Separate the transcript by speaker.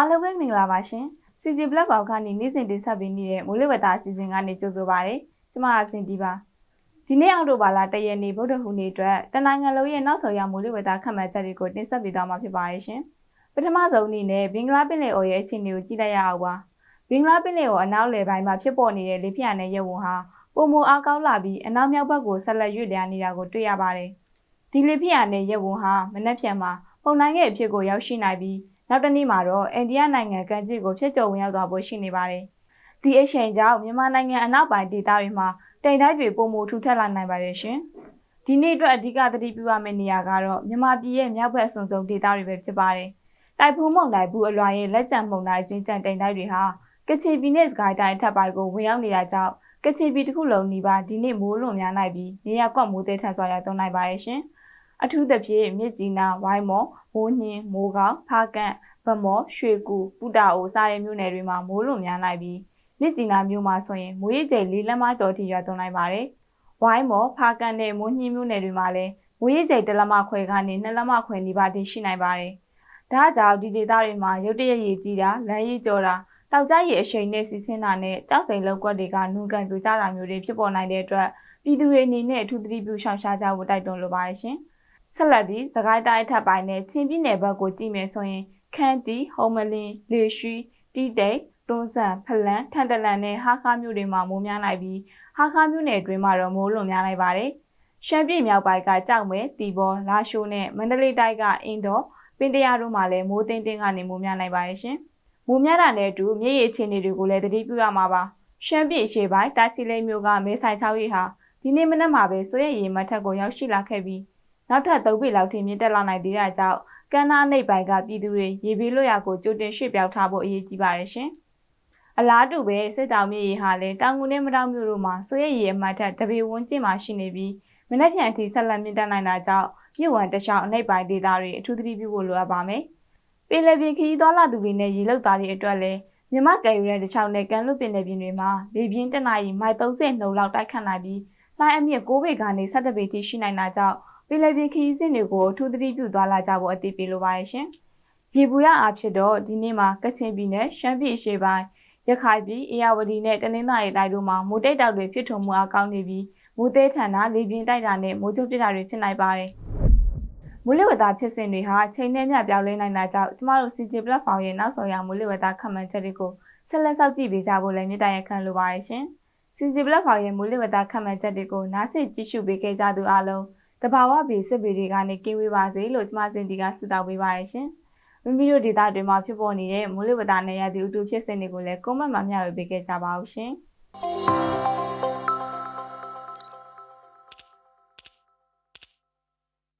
Speaker 1: အားလုံးပဲမင်္ဂလာပါရှင်။ CG Black Box ကနေနေ့စဉ်တင်ဆက်ပေးနေတဲ့မိုးလေဝသအစီအစဉ်ကနေကြိုဆိုပါရစေ။ကျွန်မအဆင်ဒီပါ။ဒီနေ့အောက်တိုဘာလ၁ရက်နေ့ဗုဒ္ဓဟူးနေ့အတွက်တနင်္ဂနွေလုံးရဲ့နောက်ဆုံးရမိုးလေဝသခန့်မှန်းချက်တွေကိုတင်ဆက်ပေးသွားမှာဖြစ်ပါရဲ့ရှင်။ပထမဆုံးအနေနဲ့ဘင်္ဂလားပင်လယ်အော်ရဲ့အခြေအနေကိုကြည့်လိုက်ရအောင်ပါ။ဘင်္ဂလားပင်လယ်အော်အနောက်လယ်ပိုင်းမှာဖြစ်ပေါ်နေတဲ့လေပြင်းနဲ့ရေဝုံဟာပုံမအားကောင်းလာပြီးအနောက်မြောက်ဘက်ကိုဆက်လက်ရွေ့လျားနေတာကိုတွေ့ရပါတယ်။ဒီလေပြင်းနဲ့ရေဝုံဟာမနက်ဖြန်မှာပုံနိုင်ရဲ့အဖြစ်ကိုရောက်ရှိနိုင်ပြီး နောက်တစ်နေ့မှာတော့အိန္ဒိယနိုင်ငံကန်ကြီးကိုဖျက်ကျော်ဝင်ရောက်သွားဖို့ရှိနေပါတယ်။ဒီအချိန်ကြောင့်မြန်မာနိုင်ငံအနောက်ပိုင်းဒေသတွေမှာတိမ်တိုက်တွေပုံမထူထပ်လာနိုင်ပါတယ်ရှင်။ဒီနေ့အတွက်အဓိကသတိပြုရမယ့်နေရာကတော့မြန်မာပြည်ရဲ့မြောက်ဘက်အစွန်ဆုံးဒေသတွေပဲဖြစ်ပါတယ်။တိုက်ဖုန်းမုန်တိုင်းဘူးအလွာရဲ့လက်ကျန်မုန်တိုင်းချင်းကြံတိမ်တိုက်တွေဟာကချင်ပြည်နယ်စကိုင်းတိုင်းအထက်ပိုင်းကိုဝင်ရောက်နေတာကြောင့်ကချင်ပြည်တစ်ခုလုံးနီးပါးဒီနေ့မိုးလွန်များနိုင်ပြီးနေရာကွက်မိုးသေးထန်စွာရောက်သွန်းနိုင်ပါတယ်ရှင်။ အထူးသဖြင့်မြစ်ကြီးနားဝိုင်းမော်မိုးညင်းမိုးကောင်းဖားကန့်ဗမော်ရွှေကူပူတာအိုစတဲ့မြို့နယ်တွေမှာမိုးလွန်များနိုင်ပြီးမြစ်ကြီးနားမြို့မှာဆိုရင်မိုးရိပ်ကျယ်လေးလက်မကျော်ထိရွာသွန်းနိုင်ပါတယ်။ဝိုင်းမော်ဖားကန်နဲ့မိုးညင်းမြို့နယ်တွေမှာလည်းမိုးရိပ်ကျယ်တစ်လက်မခွဲကနေနှစ်လက်မခွဲနီးပါးထိရှိနိုင်ပါတယ်။ဒါကြောင့်ဒီဒေသတွေမှာရုတ်တရက်ရေကြီးတာလမ်းကြီးကျော်တာတောက်ကြရည်အရှိန်နဲ့စီးဆင်းတာနဲ့တောက်စိန်လောက်ကွက်တွေကနုကန်ပြကြတာမျိုးတွေဖြစ်ပေါ်နိုင်တဲ့အတွက်ပြည်သူတွေအနေနဲ့အထူးသတိပြုရှောင်ရှားကြဖို့တိုက်တွန်းလိုပါတယ်ရှင်။ ဆက်လက်ပြီးသခိုင်းတိုင်းထပ်ပိုင်းနဲ့ချင်းပြည်နယ်ဘက်ကိုကြည့်မယ်ဆိုရင်ခန်းတီဟုံမလင်းလေရှိတီးတိတ်တွန်းဆန်ဖလန်ထန်တလန်နဲ့ဟာခါမြို့တွေမှာမိုးများနိုင်ပြီးဟာခါမြို့နယ်အတွင်းမှာတော့မိုးလွန်များနိုင်ပါတယ်။ရှမ်းပြည်မြောက်ပိုင်းကကြောက်မဲတီဘောလာရှိုးနဲ့မန္တလေးတိုင်းကအင်းတော်ပင်တရာတို့မှာလည်းမိုးတင်းတင်းကနေမိုးများနိုင်ပါတယ်ရှင်။မိုးများတာနဲ့အတူမြေရီအခြေအနေတွေကိုလည်းသတိပြုရမှာပါ။ရှမ်းပြည်အရှေ့ပိုင်းတာချီလိမ့်မြို့ကမဲဆိုင်6ရီဟာဒီနေ့မနက်မှာပဲဆိုရရီမထက်ကိုရောက်ရှိလာခဲ့ပြီး နောက်ထပ်3ပေလောက်ထိမြင့်တက်လာနိုင်သေးတာကြောင့်ကမ်းနားနိပ်ပိုင်းကပြည်သူတွေရေဘေးလွတ်ရာကိုကြိုတင်ရွှေ့ပြောင်းထားဖို့အရေးကြီးပါတယ်ရှင်။အလားတူပဲစစ်တောင်မြေရီဟာလည်းတောင်ငူနဲ့မတောင်မြို့တို့မှာဆိုရဲရီအမှတ်ထက်တပေဝန်းကျင်မှာရှိနေပြီးမနက်ဖြန်အထိဆက်လက်မြင့်တက်နိုင်တာကြောင့်မြို့ဝန်တခြားအနိပ်ပိုင်းဒေသတွေအထူးသတိပြုဖို့လိုအပ်ပါမယ်။ပြည်လည်ပြင်ခရီးသွားလာသူတွေနဲ့ရေလောက်သားတွေအတွက်လည်းမြမကယ်ယူတဲ့တခြားနဲ့ကန်လွတ်ပင်နယ်ပြင်တွေမှာလေပြင်းတနအီမိုင်30နှုန်းလောက်တိုက်ခတ်နိုင်ပြီးလှိုင်းအမြင့်6ပေကနေ17ပေထိရှိနိုင်တာကြောင့် ပင်လယ်ပြင်ခရီးစဉ်တွေကိုအထူးသတိပြုသွားလာကြဖို့အသိပေးလိုပါတယ်ရှင်။ရေဘူးရအားဖြစ်တော့ဒီနေ့မှာကချင်ပြည်နယ်ရှမ်းပြည်အရှေ့ပိုင်းရခိုင်ပြည်အေရဝတီနဲ့တနင်္သာရီတိုင်းတို့မှာမိုးတိတ်တောက်တွေဖြစ်ထွန်းမှုအကောင်းနေပြီးမိုးသေးထန်တာလေပြင်းတိုက်တာနဲ့မိုးချုပ်ပြတာတွေဖြစ်နိုင်ပါတယ်။မိုးလေဝသဖြစ်စဉ်တွေဟာချိန်နဲ့မျှပြောင်းလဲနိုင်တာကြောင့်ကျမတို့ CJ platform ရဲ့နောက်ဆုံးရမိုးလေဝသခန့်မှန်းချက်တွေကိုဆက်လက်စောင့်ကြည့်ပေးကြဖို့လည်းမြစ်တာရက်ခံလိုပါတယ်ရှင်။ CJ platform ရဲ့မိုးလေဝသခန့်မှန်းချက်တွေကိုနားဆင်ကြည့်ရှုပေးခဲ့ကြသူအားလုံး တဘာဝဘေးစစ်ဘေးတွေကနေကင်းဝေးပါစေလို့ကျမစင်တီကဆုတောင်းပေးပါရရှင်။မိမိတို့ဒေသတွေမှာဖြစ်ပေါ်နေတဲ့မိုးလေဝသနဲ့ရသည့်ဥတုဖြစ်စဉ်တွေကိုလည်းကွန်မန့်မှာမျှဝေပေးခဲ့ကြပါဦးရှင်။